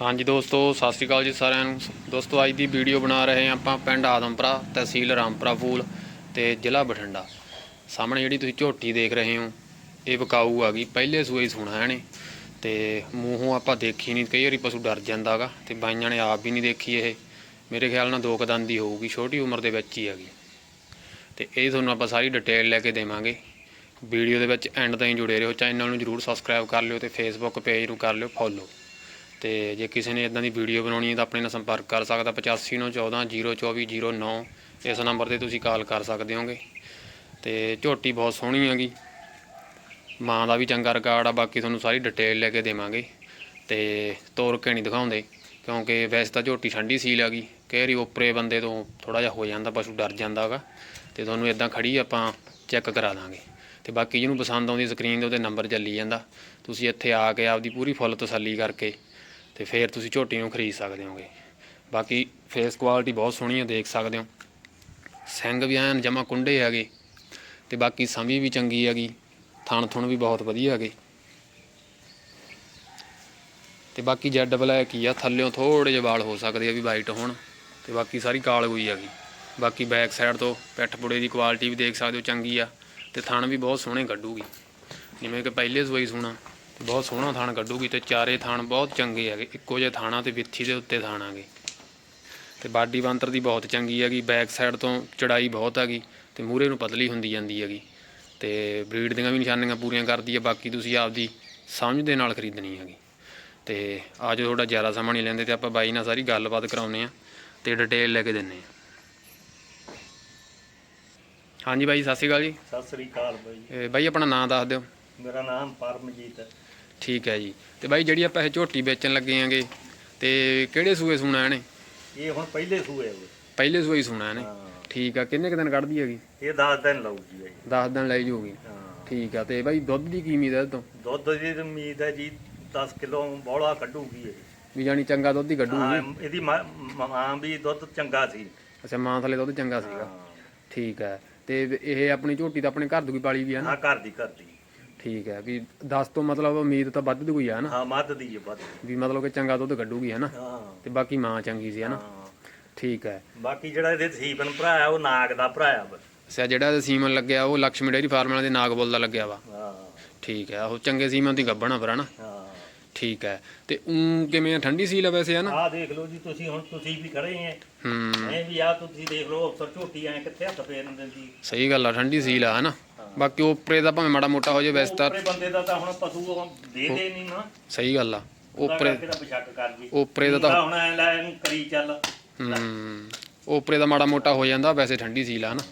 ਹਾਂਜੀ ਦੋਸਤੋ, ਸਤਿ ਸ਼੍ਰੀ ਅਕਾਲ ਜੀ ਸਾਰਿਆਂ ਨੂੰ। ਦੋਸਤੋ, ਅੱਜ ਦੀ ਵੀਡੀਓ ਬਣਾ ਰਹੇ ਹਾਂ ਆਪਾਂ ਪਿੰਡ ਆਦਮਪੁਰਾ ਤਹਿਸੀਲ ਰਾਮਪੁਰਾ ਫੂਲ ਤੇ ਜ਼ਿਲ੍ਹਾ ਬਠਿੰਡਾ। ਸਾਹਮਣੇ ਜਿਹੜੀ ਤੁਸੀਂ ਝੋਟੀ ਦੇਖ ਰਹੇ ਹੋ, ਇਹ ਬਕਾਊ ਆ ਗਈ। ਪਹਿਲੇ ਸੂਏ ਹੀ ਸੁਣਾ ਇਹਨੇ ਤੇ ਮੂੰਹੋਂ ਆਪਾਂ ਦੇਖੀ ਨਹੀਂ, ਕਈ ਵਾਰੀ ਪਸ਼ੂ ਡਰ ਜਾਂਦਾਗਾ ਤੇ ਬਾਈਆਂ ਨੇ ਆਪ ਵੀ ਨਹੀਂ ਦੇਖੀ ਇਹ। ਮੇਰੇ ਖਿਆਲ ਨਾਲ ਦੋ ਕੁ ਦੰਦ ਦੀ ਹੋਊਗੀ, ਛੋਟੀ ਉਮਰ ਦੇ ਵਿੱਚ ਹੀ ਹੈਗੀ। ਤੇ ਇਹ ਤੁਹਾਨੂੰ ਆਪਾਂ ਸਾਰੀ ਡਿਟੇਲ ਲੈ ਕੇ ਦੇਵਾਂਗੇ। ਵੀਡੀਓ ਦੇ ਵਿੱਚ ਐਂਡ ਤਾਈਂ ਜੁੜੇ ਰਹੋ ਚੈਨਲ ਨੂੰ ਜਰੂਰ ਸਬਸਕ੍ਰਾਈਬ ਕਰ ਲਿਓ ਤੇ ਫੇਸਬੁੱਕ ਪੇਜ ਨੂੰ ਕਰ ਲਿਓ ਫੋਲੋ ਤੇ ਜੇ ਕਿਸੇ ਨੇ ਇਦਾਂ ਦੀ ਵੀਡੀਓ ਬਣਾਉਣੀ ਹੈ ਤਾਂ ਆਪਣੇ ਨਾਲ ਸੰਪਰਕ ਕਰ ਸਕਦਾ 8591402409 ਇਸ ਨੰਬਰ ਤੇ ਤੁਸੀਂ ਕਾਲ ਕਰ ਸਕਦੇ ਹੋਗੇ। ਤੇ ਝੋਟੀ ਬਹੁਤ ਸੋਹਣੀ ਹੈਗੀ। ਮਾਂ ਦਾ ਵੀ ਚੰਗਾ ਰਿਕਾਰਡ ਆ, ਬਾਕੀ ਤੁਹਾਨੂੰ ਸਾਰੀ ਡਿਟੇਲ ਲੈ ਕੇ ਦੇਵਾਂਗੇ। ਤੇ ਤੋਰ ਕੇ ਨਹੀਂ ਦਿਖਾਉਂਦੇ, ਕਿਉਂਕਿ ਵੈਸੇ ਤਾਂ ਝੋਟੀ ਠੰਡੀ ਸੀਲ ਹੈਗੀ। ਕਈ ਵਾਰੀ ਓਪਰੇ ਬੰਦੇ ਤੋਂ ਥੋੜਾ ਜਿਹਾ ਹੋ ਜਾਂਦਾ, ਪਸ਼ੂ ਡਰ ਜਾਂਦਾ ਹੈਗਾ। ਤੇ ਤੁਹਾਨੂੰ ਇਦਾਂ ਖੜੀ ਆਪਾਂ ਚੈੱਕ ਕਰਾ ਦਾਂਗੇ। ਤੇ ਬਾਕੀ ਜਿਹਨੂੰ ਪਸੰਦ ਆਉਂਦੀ ਸਕਰੀਨ ਦੇ ਉੱਤੇ ਨੰਬਰ ਚੱਲੀ ਜਾਂਦਾ। ਤੁਸੀਂ ਇੱਥੇ ਆ ਕੇ ਆਪਦੀ ਪੂਰੀ ਫੁੱਲ ਤਸੱਲੀ ਕਰਕੇ ਤੇ ਫਿਰ ਤੁਸੀਂ ਝੋਟੀ ਨੂੰ ਖਰੀਦ ਸਕਦੇ ਹੋਗੇ। ਬਾਕੀ ਫੇਸ ਕੁਆਲਿਟੀ ਬਹੁਤ ਸੋਹਣੀ ਹੈ ਦੇਖ ਸਕਦੇ ਹੋ। ਸਿੰਘ ਵੀ ਐਨ ਜਮਾ ਕੁੰਡੇ ਹੈਗੇ, ਤੇ ਬਾਕੀ ਸਮੀ ਵੀ ਚੰਗੀ ਹੈਗੀ, ਥਣ ਥੁਣ ਵੀ ਬਹੁਤ ਵਧੀਆ ਹੈਗੇ। ਤੇ ਬਾਕੀ ਜੈਡ ਬਲੈਕ ਹੀ ਆ, ਥੱਲਿਓਂ ਥੋੜੇ ਜਿਹੇ ਵਾਲ ਹੋ ਸਕਦੇ ਆ ਵੀ ਵਾਈਟ ਹੋਣ, ਤੇ ਬਾਕੀ ਸਾਰੀ ਕਾਲ ਹੋਈ ਹੈਗੀ। ਬਾਕੀ ਬੈਕ ਸਾਈਡ ਤੋਂ ਪਿੱਠ ਪੁੜੇ ਦੀ ਕੁਆਲਿਟੀ ਵੀ ਦੇਖ ਸਕਦੇ ਹੋ, ਚੰਗੀ ਆ, ਤੇ ਥਣ ਵੀ ਬਹੁਤ ਸੋਹਣੇ ਕੱਢੂਗੀ। ਜਿਵੇਂ ਕਿ ਪਹਿਲੇ ਸੋਈ ਸੋਣਾ। ਬਹੁਤ ਸੋਹਣਾ ਥਣ ਕੱਢੂਗੀ ਤੇ ਚਾਰੇ ਥਣ ਬਹੁਤ ਚੰਗੇ ਹੈਗੇ। ਇੱਕੋ ਜਿਹੇ ਥਾਣਾ ਤੇ ਵਿੱਥੀ ਦੇ ਉੱਤੇ ਥਾਣਾਗੇ ਤੇ ਬਾਡੀ ਬੰਤਰ ਦੀ ਬਹੁਤ ਚੰਗੀ ਹੈਗੀ ਬੈਕ ਸਾਈਡ ਤੋਂ ਚੜਾਈ ਬਹੁਤ ਹੈਗੀ ਤੇ ਮੂਹਰੇ ਨੂੰ ਪਤਲੀ ਹੁੰਦੀ ਜਾਂਦੀ ਹੈਗੀ। ਤੇ ਬਰੀਡ ਦੀਆਂ ਵੀ ਨਿਸ਼ਾਨੀਆਂ ਪੂਰੀਆਂ ਕਰਦੀ ਹੈ ਬਾਕੀ ਤੁਸੀਂ ਆਪਦੀ ਸਮਝ ਦੇ ਨਾਲ ਖਰੀਦਣੀ ਹੈਗੀ। ਤੇ ਆਜੋ ਤੁਹਾਡਾ ਜ਼ਿਆਦਾ ਸਮਾਂ ਨਹੀਂ ਲੈਂਦੇ ਤੇ ਆਪਾਂ ਬਾਈ ਨਾਲ ਸਾਰੀ ਗੱਲਬਾਤ ਕਰਾਉਨੇ ਆ ਤੇ ਡਿਟੇਲ ਲੈ ਕੇ ਦਿੰਨੇ ਆ ਹਾਂਜੀ ਬਾਈ ਸਤਿ ਸ਼੍ਰੀ ਅਕਾਲ ਜੀ। ਸਤਿ ਸ੍ਰੀ ਅਕਾਲ ਬਾਈ। ਇਹ ਬਾਈ ਆਪਣਾ ਨਾਮ ਦੱਸ ਦਿਓ। ਮੇਰਾ ਨਾਮ ਪਰਮਜੀਤ ਹੈ। ਠੀਕ ਹੈ ਜੀ। ਤੇ ਬਾਈ ਜਿਹੜੀ ਆਪਾਂ ਇਹ ਝੋਟੀ ਵੇਚਣ ਲੱਗੇ ਆਂਗੇ ਤੇ ਕਿਹੜੇ ਸੂਏ ਸੁਣਾ ਇਹਨੇ? ਇਹ ਹੁਣ ਪਹਿਲੇ ਸੂਏ ਹੋਏ ਪਹਿਲੇ ਸੂਏ ਹੀ ਸੁਣਾ ਇਹਨੇ। ਹਾਂ। ਠੀਕ ਆ ਕਿੰਨੇ ਕੁ ਦਿਨ ਕੱਢਦੀ ਹੈਗੀ? ਇਹ 10 ਦਿਨ ਲਊਗੀ ਬਾਈ। 10 ਦਿਨ ਲਈ ਜੂਗੀ ਹਾਂ। ਠੀਕ ਆ ਤੇ ਬਾਈ ਦੁੱਧ ਦੀ ਕੀ ਉਮੀਦ ਹੈ ਇਹ ਤੋਂ? ਦੁੱਧ ਦੀ ਉਮੀਦ ਹੈ ਜੀ 10 ਕਿਲੋ ਬੋਲਾ ਕੱਢੂਗੀ ਇਹ। ਵੀ ਜਾਨੀ ਚੰਗਾ ਦੁੱਧ ਹੀ ਹਾਂ ਕੱਢੂਗੀ ਇਹਦੀ ਮਾਂ ਵੀ ਦੁੱਧ ਚੰਗਾ ਸੀ। ਅੱਛਾ ਮਾਂ ਥਲੇ ਦੁੱਧ ਚੰਗਾ ਸੀਗਾ। ਠੀਕ ਹੈ ਤੇ ਇਹ ਆਪਣੀ ਝੋਟੀ ਤਾਂ ਆਪਣੇ ਘਰ ਦੀ ਪਾਲੀ ਵੀ ਆ ਨਾ? ਹਾਂ ਘਰ ਦੀ ਘਰ ਦੀ। ਠੀਕ ਹੈ ਵੀ 10 ਤੋਂ ਮਤਲਬ ਉਮੀਦ ਤਾਂ ਵੱਧ ਦੀ ਕੋਈ ਆ ਨਾ। ਹਾਂ ਮੱਧ ਦੀ ਹੈ ਵੱਧ ਵੀ ਮਤਲਬ ਕਿ ਚੰਗਾ ਦੁੱਧ ਕੱਢੂਗੀ ਹੈ ਨਾ? ਹਾਂ। ਤੇ ਬਾਕੀ ਮਾਂ ਚੰਗੀ ਸੀ ਹੈ ਨਾ? ਹਾਂ। ਠੀਕ ਹੈ। ਬਾਕੀ ਜਿਹੜਾ ਇਹਦੇ ਸੀਪਨ ਭਰਾ ਹੈ ਉਹ ਨਾਗ ਦਾ ਭਰਾ ਹੈ ਬਸ। ਅੱਛਾ ਜਿਹੜਾ ਸੀਮਨ ਲੱਗਿਆ ਉਹ ਲక్ష్ਮੀ ਡੇਰੀ ਫਾਰਮ ਵਾਲੇ ਦੇ ਨਾਗਬੁੱਲ ਦਾ ਲੱਗਿਆ ਵਾ। ਹਾਂ। ਠੀਕ ਹੈ ਉਹ ਚੰਗੇ ਸੀਮਨ ਦੀ ਗੱਬਣਾ ਫਿਰ ਹਨਾ ਹਾਂ। ਠੀਕ ਹੈ। ਤੇ ਉਂ ਕਿਵੇਂ ਆ, ਠੰਡੀ ਸੀਲ ਆ ਵੈਸੇ ਹੈ ਨਾ? ਆਹ ਦੇਖ ਲਓ ਜੀ ਤੁਸੀਂ ਹੁਣ ਤੁਸੀਂ ਵੀ ਖੜੇ ਐ ਹੂੰ। ਐ ਵੀ ਆ ਤੁਸੀਂ ਦੇਖ ਲਓ ਅਫਸਰ ਝੋਟੀ ਐ ਕਿੱਥੇ ਹੱਥ ਫੇਰਨ ਦਿੰਦੀ। ਸਹੀ ਗੱਲ ਆ ਠੰਡੀ ਸੀਲ ਆ ਹਨਾ ਬਾਕੀ ਉਪਰੇ ਦਾ ਭਾਵੇਂ ਮਾੜਾ ਮੋਟਾ ਹੋ ਜਾਏ ਵੈਸੇ ਤਾਂ ਉਪਰੇ ਬੰਦੇ ਦਾ ਤਾਂ ਹੁਣ ਪਸ਼ੂ ਉਹ ਦੇ ਦੇ ਨਹੀਂ ਨਾ। ਸਹੀ ਗੱਲ ਆ ਉਪਰੇ ਕਰਕੇ ਤਾਂ ਬਸ਼ੱਕ ਕਰ ਜੀ ਉਪਰੇ ਦਾ ਤਾਂ ਹੁਣ ਐ ਲੈ ਇਹਨੂੰ ਕਰੀ ਚੱਲ। ਹੂੰ। ਉਪਰੇ ਦਾ ਮਾੜਾ ਮੋਟਾ ਹੋ ਜਾਂਦਾ ਵੈਸੇ ਠੰਡੀ ਸੀਲ ਆ ਹਨਾ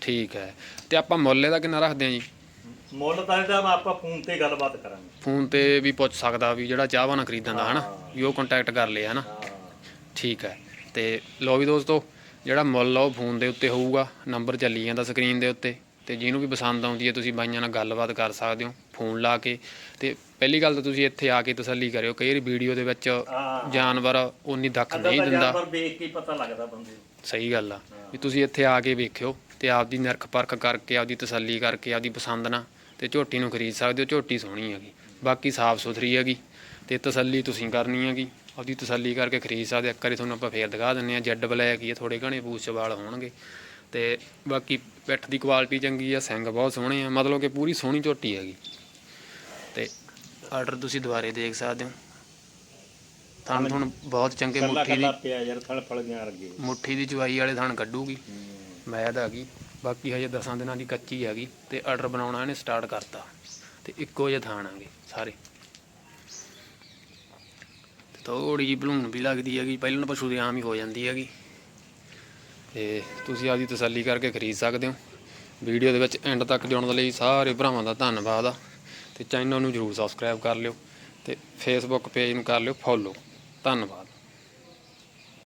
ਠੀਕ ਹੈ। ਤੇ ਆਪਾਂ ਮੁੱਲ ਇਹਦਾ ਕਿੰਨਾ ਰੱਖਦੇ ਆ ਜੀ? ਮੁੱਲ ਤਾਂ ਇਹਦਾ ਆਪਾਂ ਫੋਨ ਤੇ ਗੱਲਬਾਤ ਕਰਾਂਗੇ। ਫੋਨ ਤੇ ਵੀ ਪੁੱਛ ਸਕਦਾ ਵੀ ਜਿਹੜਾ ਚਾਹਵਾ ਨਾ ਖਰੀਦਣ ਦਾ ਹਨਾ ਵੀ ਉਹ ਕੰਟੈਕਟ ਕਰ ਲਿਆ ਹਨਾ ਠੀਕ ਹੈ। ਤੇ ਲੋ ਵੀ ਦੋਸਤੋ ਜਿਹੜਾ ਮੁੱਲ ਆ ਉਹ ਫੋਨ ਦੇ ਉੱਤੇ ਹੋਊਗਾ ਨੰਬਰ ਚੱਲੀ ਜਾਂਦਾ ਸਕਰੀਨ ਦੇ ਉੱਤੇ ਤੇ ਜਿਹਨੂੰ ਵੀ ਪਸੰਦ ਆਉਂਦੀ ਹੈ ਤੁਸੀਂ ਬਾਈਆਂ ਨਾਲ ਗੱਲਬਾਤ ਕਰ ਸਕਦੇ ਹੋ ਫੋਨ ਲਾ ਕੇ। ਤੇ ਪਹਿਲੀ ਗੱਲ ਤਾਂ ਤੁਸੀਂ ਇੱਥੇ ਆ ਕੇ ਤਸੱਲੀ ਕਰਿਓ ਕਈ ਵਾਰੀ ਵੀਡੀਓ ਦੇ ਵਿੱਚ ਜਾਨਵਰ ਉਨੀ ਦੱਖ ਨਹੀਂ ਦਿੰਦਾ। ਜਾਨਵਰ ਦੇਖ ਕੇ ਹੀ ਪਤਾ ਲੱਗਦਾ ਬੰਦੇ ਨੂੰ। ਸਹੀ ਗੱਲ ਆ ਵੀ ਤੁਸੀਂ ਇੱਥੇ ਆ ਕੇ ਵੇਖਿਓ ਤੇ ਆਪਦੀ ਨਿਰਖ ਪਰਖ ਕਰਕੇ ਆਪਦੀ ਤਸੱਲੀ ਕਰਕੇ ਆਪਦੀ ਪਸੰਦ ਨਾਲ ਤੇ ਝੋਟੀ ਨੂੰ ਖਰੀਦ ਸਕਦੇ ਹੋ ਝੋਟੀ ਸੋਹਣੀ ਹੈਗੀ ਬਾਕੀ ਸਾਫ਼ ਸੁਥਰੀ ਹੈਗੀ ਤੇ ਤਸੱਲੀ ਤੁਸੀਂ ਕਰਨੀ ਹੈਗੀ। ਆਪਦੀ ਤਸੱਲੀ ਕਰਕੇ ਖਰੀਦ ਸਕਦੇ। ਇੱਕ ਵਾਰੀ ਤੁਹਾਨੂੰ ਆਪਾਂ ਫੇਰ ਦਿਖਾ ਦਿੰਨੇ ਆ ਜੈਡ ਬਲੈਕ ਹੀ ਆ ਥੋੜੇ ਘਣੇ ਪੂਛ ਵਾਲ ਹੋਣਗੇ। ਤੇ ਬਾਕੀ ਪਿੱਠ ਦੀ ਕੁਆਲਿਟੀ ਚੰਗੀ ਆ ਸਿੰਘ ਬਹੁਤ ਸੋਹਣੇ ਆ। ਮਤਲਬ ਕਿ ਪੂਰੀ ਸੋਹਣੀ ਝੋਟੀ ਹੈਗੀ। ਤੇ ਆਰਡਰ ਤੁਸੀਂ ਦੁਬਾਰੇ ਦੇਖ ਸਕਦੇ ਹੋ। ਥਣ ਥਣ ਬਹੁਤ ਚੰਗੇ ਕੱਲਾ ਮੁੱਠੀ ਦੀ ਕੱਲਾ ਪਿਆ ਯਾਰ ਥਲ ਫਲ ਗਿਆ ਅਰਗੇ ਮੁੱਠੀ ਦੀ ਚਵਾਈ ਵਾਲੇ ਥਣ ਕੱਢੂਗੀ। ਮੈਦ ਆ ਗਈ। ਬਾਕੀ ਹਜੇ 10 ਦਿਨਾਂ ਦੀ ਕੱਚੀ ਹੈਗੀ। ਤੇ ਆਰਡਰ ਬਣਾਉਣਾ ਇਹਨੇ ਸਟਾਰਟ ਕਰਤਾ। ਤੇ ਇੱਕੋ ਜਿਹੇ ਥਾਣ ਆਂਗੇ ਸਾਰੇ। ਥੋੜੀ ਜਿਹੀ ਭਲੂਣ ਵੀ ਲੱਗਦੀ ਹੈਗੀ। ਪਹਿਲਾਂ ਪਸ਼ੂ ਦੇ ਆਮ ਹੀ ਹੋ ਜਾਂਦੀ ਹੈਗੀ। ਤੇ ਤੁਸੀਂ ਆਪਦੀ ਤਸੱਲੀ ਕਰਕੇ ਖਰੀਦ ਸਕਦੇ ਹੋ। ਵੀਡੀਓ ਦੇ ਵਿੱਚ ਐਂਡ ਤੱਕ ਜੁੜਨ ਦੇ ਲਈ ਸਾਰੇ ਭਰਾਵਾਂ ਦਾ ਧੰਨਵਾਦ ਆ। ਤੇ ਚੈਨਲ ਨੂੰ ਜਰੂਰ ਸਬਸਕ੍ਰਾਈਬ ਕਰ ਲਿਓ। ਤੇ ਫੇਸਬੁੱਕ ਪੇਜ ਨੂੰ ਕਰ ਲਿਓ। ਫੋਲੋ ਧੰਨਵਾਦ।